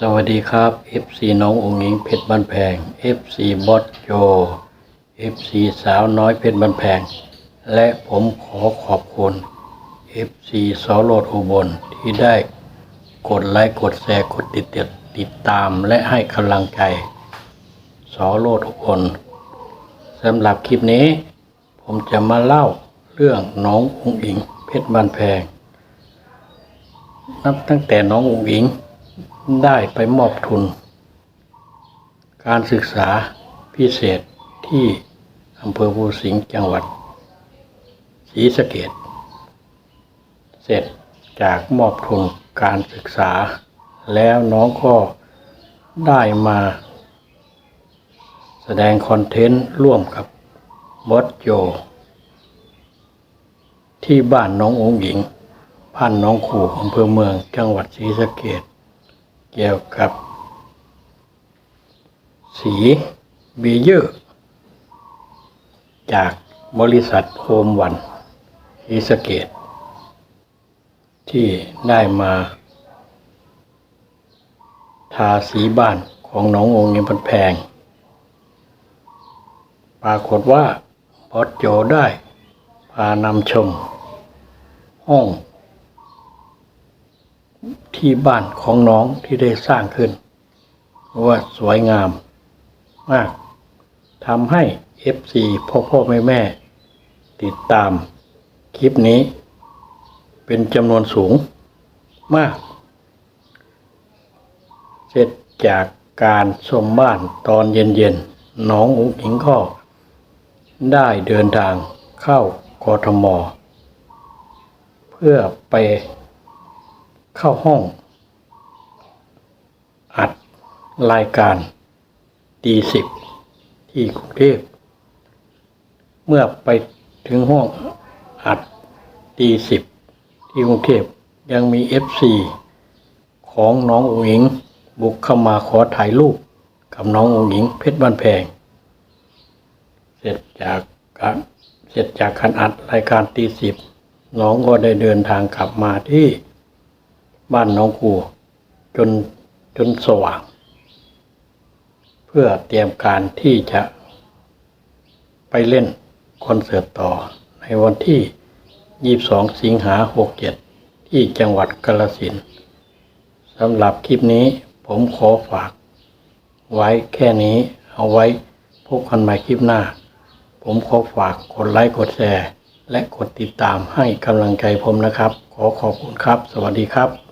สวัสดีครับ FC น้ององค์หญิงเพชรบ้านแพง FC บอสโจ FC สาวน้อยเพชรบ้านแพง และผมขอขอบคุณ FC สอโรดอุบลที่ได้กดไลค์กดแชร์กดติดติดติดตามและให้กำลังใจสอโรดอุบลสำหรับคลิปนี้ ผมจะมาเล่าเรื่องน้ององค์หญิงเพชรบ้านแพง นับตั้งแต่น้ององค์หญิง ได้ไปมอบทุน การศึกษาพิเศษที่อำเภอภูสิงห์จังหวัดศรีสะเกษเสร็จจากมอบทุนการศึกษา แล้วน้องก็ได้มา แสดงคอนเทนต์ร่วมกับบอสโจที่บ้านน้ององค์หญิงบ้านน้องขู่อำเภอเมืองจังหวัดศรีสะเกษ เกี่ยวกับ สีเบีเยอร์ จากบริษัทโฮมวันอิสเกต ที่ได้มาทาสีบ้านของน้ององค์ยิงพันแพง ปรากฏว่าบอโจได้พานำชม ห้อง ที่บ้านของน้องที่ได้สร้างขึ้นว่าสวยงามมากทำให้ FC พ่อพ่อแม่แม่ ติดตามคลิปนี้ เป็นจำนวนสูงมาก เสร็จจากการชมบ้านตอนเย็นๆ น้องอุ๋งอิงก็ได้เดินทางเข้ากทม เพื่อไป เข้าห้อง อัดรายการตีสิบที่กรุงเทพเมื่อไปถึงห้องอัดตีสิบที่กรุงเทพยังมีเอฟซีของน้องอุ๋งอิงบุกเข้ามาขอถ่ายรูปกับน้องอุ๋งอิงเพชรบ้านแพง เสร็จจากการเสร็จจากการอัดรายการตีสิบน้องก็ได้เดินทางกลับมาที่ บ้านน้องครูจนจนสว่าง เพื่อเตรียมการที่จะไปเล่นคอนเสิร์ตต่อในวันที่ 22 สิงหา 67 ที่จังหวัดกาฬสินสำหรับคลิปนี้ผมขอฝากไว้แค่นี้เอาไว้พบกันใหม่คลิปหน้า ผมขอฝากกดไลค์กดแชร์ และกดติดตามให้กำลังใจผมนะครับ ขอขอบคุณครับ สวัสดีครับ